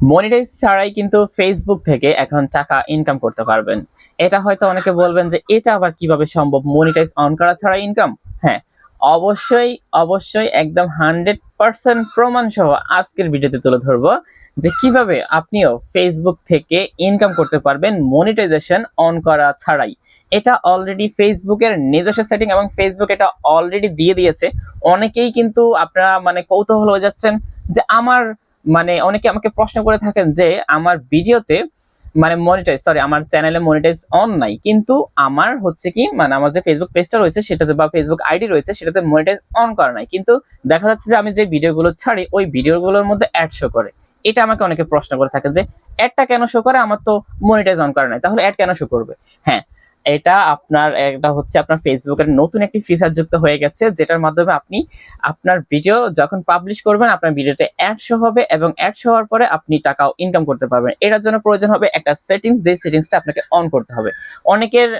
Monetize ছাড়াই কিন্তু Facebook থেকে এখন টাকা ইনকাম করতে পারবেন। এটা হয়তো অনেকে বলবেন যে, এটা আবার কীভাবে সম্ভব? মনিটাইজ অন করা ছাড়া ইনকাম হ্যাঁ অবশ্যই অবশ্যই একদম হান্ড্রেড পার্সেন্ট প্রমাণ সহ আজকের ভিডিওতে তুলে ধরবো যে কীভাবে আপনিও ফেসবুক থেকে ইনকাম করতে পারবেন মনিটাইজেশন অন করা ছাড়াই। এটা অলরেডি ফেসবুকের নিজস্ব সেটিং এবং ফেসবুক এটা অলরেডি দিয়ে দিয়েছে। অনেকেই কিন্তু আপনারা মানে কৌতূহল হয়ে যাচ্ছেন যে, আমার মানে অনেকে আমাকে প্রশ্ন করে থাকেন যে, আমার ভিডিওতে মানে মনিটাইজ সরি আমার চ্যানেলে মনিটাইজ অন নাই। কিন্তু আমার হচ্ছে কি মানে আমার যে ফেসবুক পেজটা রয়েছে, সেটাতে বা ফেসবুক আইডি রয়েছে, সেটাতে মনিটাইজ অন করা নাই। কিন্তু দেখা যাচ্ছে যে আমি যে ভিডিওগুলো ছাড়ি, ওই ভিডিওগুলোর মধ্যে অ্যাড শো করে। এটা আমাকে অনেকে প্রশ্ন করে থাকে যে অ্যাডটা কেন শো করে? আমার তো মনিটাইজ অন করা নাই। তাহলে অ্যাড কেন শো করবে? হ্যাঁ এটা আপনার, এটা হচ্ছে আপনার ফেসবুকের নতুন একটি ফিচার যুক্ত হয়ে গেছে, যেটার মাধ্যমে আপনি আপনার ভিডিও যখন পাবলিশ করবেন, আপনার ভিডিওতে অ্যাড শো হবে এবং অ্যাড শো হওয়ার পরে আপনি টাকাও ইনকাম করতে পারবেন। এটার জন্য প্রয়োজন হবে একটা সেটিংস যে সেটিংসটা আপনাকে অন করতে হবে। অনেকের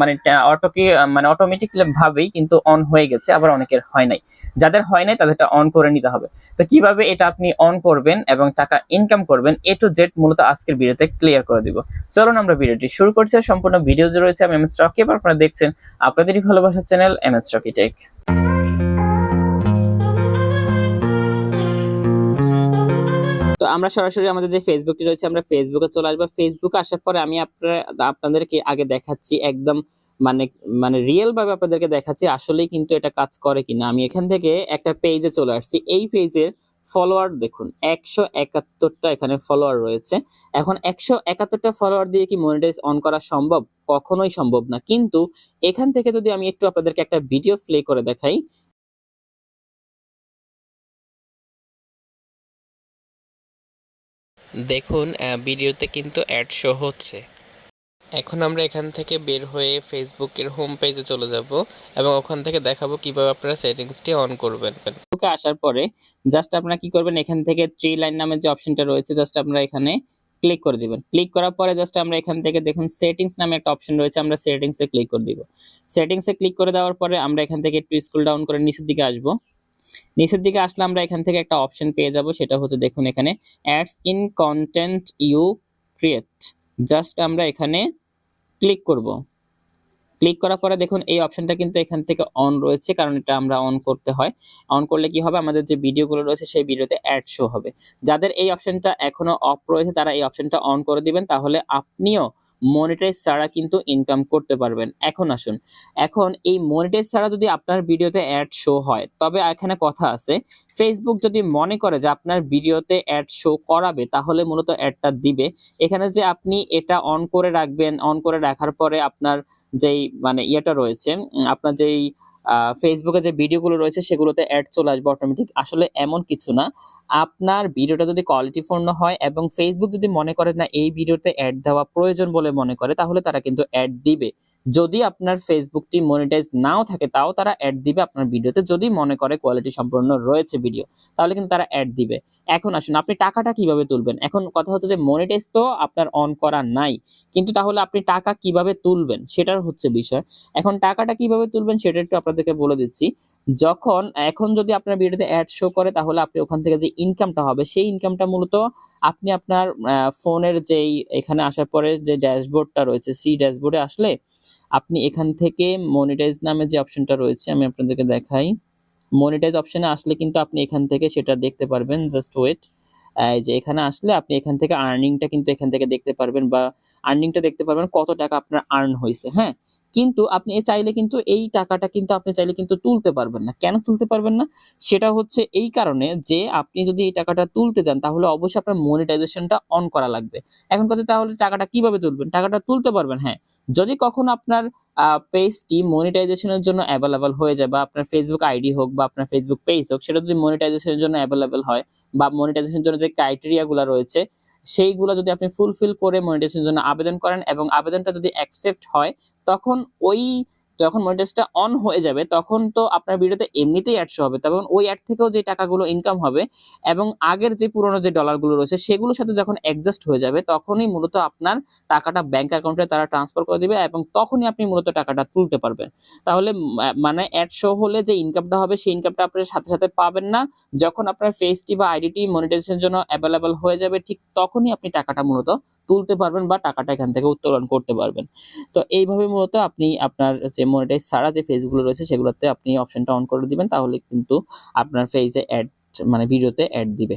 মানে অটোকে মানে অটোমেটিক ভাবেই কিন্তু অন হয়ে গেছে, আবার অনেকের হয় নাই। যাদের হয় নাই, তাদেরটা অন করে নিতে হবে। তো কীভাবে এটা আপনি অন করবেন এবং টাকা ইনকাম করবেন, এ টু জেড মূলত আজকের ভিডিওতে ক্লিয়ার করে দিব। চলুন আমরা ভিডিওটি শুরু করছি সম্পূর্ণ ভিডিও রয়েছে আমি এম এস আপনারা দেখছেন আপনাদেরই ভালোবাসার channel M S Rocky tech তো আমরা সরাসরি আমাদের যে ফেসবুকটি রয়েছে, আমরা ফেসবুকে চলে আসব। ফেসবুকে আসার পরে আমি আপনারা, আপনাদেরকে আগে দেখাচ্ছি একদম মানে মানে রিয়েল ভাবে আপনাদেরকে দেখাচ্ছি আসলেই কিন্তু এটা কাজ করে কিনা। আমি এখান থেকে একটা পেজে চলে আসছি। এই পেজের ফলোয়ার দেখুন, একশো একাত্তরটা এখানে ফলোয়ার রয়েছে। এখন একশো একাত্তরটা ফলোয়ার দিয়ে কি মনিটাইজ অন করা সম্ভব? কখনোই সম্ভব না। কিন্তু এখান থেকে যদি আমি একটু আপনাদেরকে একটা ভিডিও প্লে করে দেখাই। দেখুন ভিডিওতে কিন্তু অ্যাড শো হচ্ছে। এখন আমরা এখান থেকে বের হয়ে ফেসবুকের হোম পেজে চলে যাব এবং ওখান থেকে দেখাবো কীভাবে আপনারা সেটিংসটি অন করবেন। ফেসবুকে আসার পরে জাস্ট আপনারা কি করবেন, এখান থেকে থ্রি লাইন নামের যে অপশনটা রয়েছে জাস্ট আপনারা এখানে ক্লিক করে দিবেন। ক্লিক করার পরে জাস্ট আমরা এখান থেকে দেখুন সেটিংস নামে একটা অপশন রয়েছে, আমরা সেটিংসে ক্লিক করে দিব। সেটিংসে ক্লিক করে দেওয়ার পরে আমরা এখান থেকে একটু স্ক্রল ডাউন করে নিচের দিকে আসব। নিচের দিকে আসলে আমরা এখান থেকে একটা অপশন পেয়ে যাব, সেটা হচ্ছে দেখুন এখানে ads in content you create just আমরা এখানে ক্লিক করব। ক্লিক করার পরে দেখুন এই অপশনটা কিন্তু এখান থেকে অন রয়েছে, কারণ এটা আমরা অন করতে হয়। অন করলে কি হবে? আমাদের যে ভিডিওগুলো রয়েছে সেই ভিডিওতে অ্যাড শো হবে। যাদের এই অপশনটা এখনও অফ রয়েছে, তারা এই অপশনটা অন করে দিবেন, তাহলে আপনিও মনিটাইজ ছাড়া কিন্তু ইনকাম করতে পারবেন। এখন আসুন। এখন এই মনিটাইজ ছাড়া যদি আপনার ভিডিওতে অ্যাড শো হয়, তবে এখানে কথা আছে ফেসবুক যদি মনে করে যে আপনার ভিডিওতে অ্যাড শো করাবে, তাহলে মূলত অ্যাডটা দিবে। এখানে যে আপনি এটা অন করে রাখবেন অন করে রাখার পরে আপনার যেই মানে ইয়েটা রয়েছে আপনার যেই ফেসবুকে যে ভিডিওগুলো রয়েছে, সেগুলোতে অ্যাড চলে আসবে অটোমেটিক আসলে এমন কিছু না। আপনার ভিডিওটা যদি কোয়ালিটিপূর্ণ হয় এবং ফেসবুক যদি মনে করে না, এই ভিডিওতে অ্যাড দেওয়া প্রয়োজন বলে মনে করে, তাহলে তারা কিন্তু অ্যাড দিবে। যদি আপনার ফেসবুকটি মনিটাইজ নাও থাকে, তাও তারা অ্যাড দিবে আপনার ভিডিওতে যদি মনে করে কোয়ালিটি সম্পূর্ণ রয়েছে ভিডিও তাহলে কিন্তু তারা অ্যাড দিবে। এখন আসুন, আপনি টাকাটা কীভাবে তুলবেন? এখন কথা হচ্ছে যে মনিটাইজ তো আপনার অন করা নাই, কিন্তু তাহলে আপনি টাকা কীভাবে তুলবেন? সেটার হচ্ছে বিষয়। এখন টাকাটা কীভাবে তুলবেন সেটা একটু আপনাদেরকে বলে দিচ্ছি। যখন, এখন যদি আপনার ভিডিওতে অ্যাড শো করে, তাহলে আপনি ওখান থেকে যে ইনকামটা হবে, সেই ইনকামটা মূলত আপনি আপনার ফোনের যেই, এখানে আসার পরে যে ড্যাশবোর্ডটা রয়েছে সি ড্যাশবোর্ডে আসলে আপনি এখান থেকে মনিটাইজ নামে যে অপশনটা রয়েছে, আমি আপনাদেরকে দেখাই। মনিটাইজ অপশানে আসলে কিন্তু আপনি এখান থেকে সেটা দেখতে পারবেন জাস্ট ওয়েট যে এখানে আসলে আপনি এখান থেকে আর্নিংটা কিন্তু এখান থেকে দেখতে পারবেন বা আর্নিংটা দেখতে পারবেন কত টাকা আপনার আর্ন হয়েছে হ্যাঁ? কিন্তু আপনি চাইলে কিন্তু এই টাকাটা কিন্তু আপনি চাইলে কিন্তু তুলতে পারবেন না। কেন তুলতে পারবেন না? সেটা হচ্ছে এই কারণে যে আপনি যদি এই টাকাটা তুলতে যান, তাহলে অবশ্যই আপনার মনিটাইজেশনটা অন করা লাগবে। এখন কথা তাহলে টাকাটা কীভাবে তুলবেন? টাকাটা তুলতে পারবেন হ্যাঁ। যদি কখনো আপনার পেজটি মনিটাইজেশনের জন্য অ্যাভেলেবেল হয়ে যায়, বা আপনার ফেসবুক আইডি হোক বা আপনার ফেসবুক পেজ হোক, সেটা যদি মনিটাইজেশনের জন্য অ্যাভেলেবেল হয়, বা মনিটাইজেশনের জন্য যে ক্রাইটেরিয়াগুলো রয়েছে, সেইগুলো যদি আপনি ফুলফিল করে মনিটাইজেশনের জন্য আবেদন করেন এবং আবেদনটা যদি অ্যাকসেপ্ট হয়, তখন ওই যখন মনিটাইজটা অন হয়ে যাবে, তখন তো আপনার ভিডিওতে এমনিতেই অ্যাড শো হবে। তখন ওই অ্যাড থেকেও যে টাকাগুলো ইনকাম হবে এবং আগের যে পুরনো যে ডলারগুলো রয়েছে, সেগুলোর সাথে যখন অ্যাডজাস্ট হয়ে যাবে, তখনই মূলত আপনার টাকাটা ব্যাংক অ্যাকাউন্টে তারা ট্রান্সফার করে দিবে এবং তখনই আপনি মূলত টাকাটা তুলতে পারবেন। তাহলে মানে অ্যাড শো হলে যে ইনকামটা হবে, সেই ইনকামটা আপনার সাথে সাথে পাবেন না। যখন আপনার ফেসটি বা আইডিটি মনিটাইজেশনের জন্য অ্যাভেলেবল হয়ে যাবে, ঠিক তখনই আপনি টাকাটা মূলত তুলতে পারবেন বা টাকাটা এখান থেকে উত্তোলন করতে পারবেন। তো এইভাবে মূলত আপনি আপনার যে মনিটাইজ ছাড়া যে ফেসগুলো রয়েছে সেগুলোতে আপনি অপশনটা অন করে দিবেন, তাহলে কিন্তু আপনার ফেসে অ্যাড মানে ভিডিওতে অ্যাড দিবে।